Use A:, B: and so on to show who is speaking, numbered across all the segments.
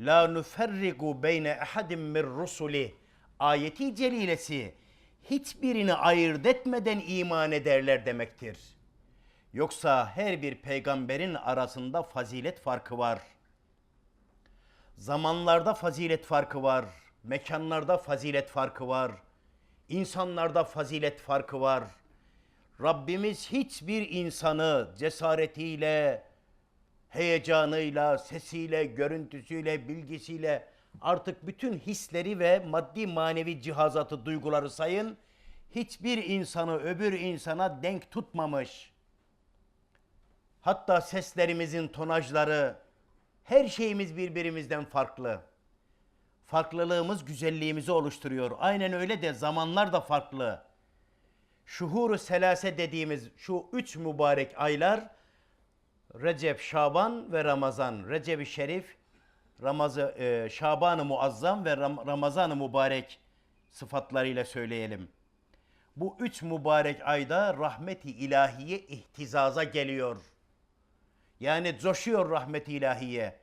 A: La nuferrigu beyne ehadim min rusuli. Ayeti celilesi hiçbirini ayırt etmeden iman ederler demektir. Yoksa her bir peygamberin arasında fazilet farkı var. Zamanlarda fazilet farkı var. Mekanlarda fazilet farkı var. insanlarda fazilet farkı var. Rabbimiz hiçbir insanı cesaretiyle, heyecanıyla, sesiyle, görüntüsüyle, bilgisiyle artık bütün hisleri ve maddi manevi cihazatı, duyguları sayın. Hiçbir insanı öbür insana denk tutmamış. Hatta seslerimizin tonajları, her şeyimiz birbirimizden farklı. Farklılığımız güzelliğimizi oluşturuyor. Aynen öyle de zamanlar da farklı. Şuhuru selase dediğimiz şu üç mübarek aylar Recep, Şaban ve Ramazan. Recep-i Şerif, Ramazı, e, Şaban-ı Muazzam ve Ram- Ramazan-ı Mübarek sıfatlarıyla söyleyelim. Bu üç mübarek ayda rahmeti ilahiye ihtizaza geliyor. Yani coşuyor rahmeti ilahiye.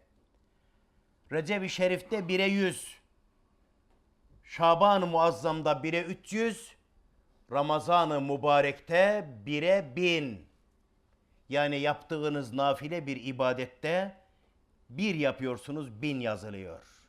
A: Recep-i Şerif'te 1'e 100, Şaban-ı Muazzam'da 1'e 300, Ramazan-ı Mübarek'te 1'e 1000. Yani yaptığınız nafile bir ibadette bir yapıyorsunuz bin yazılıyor.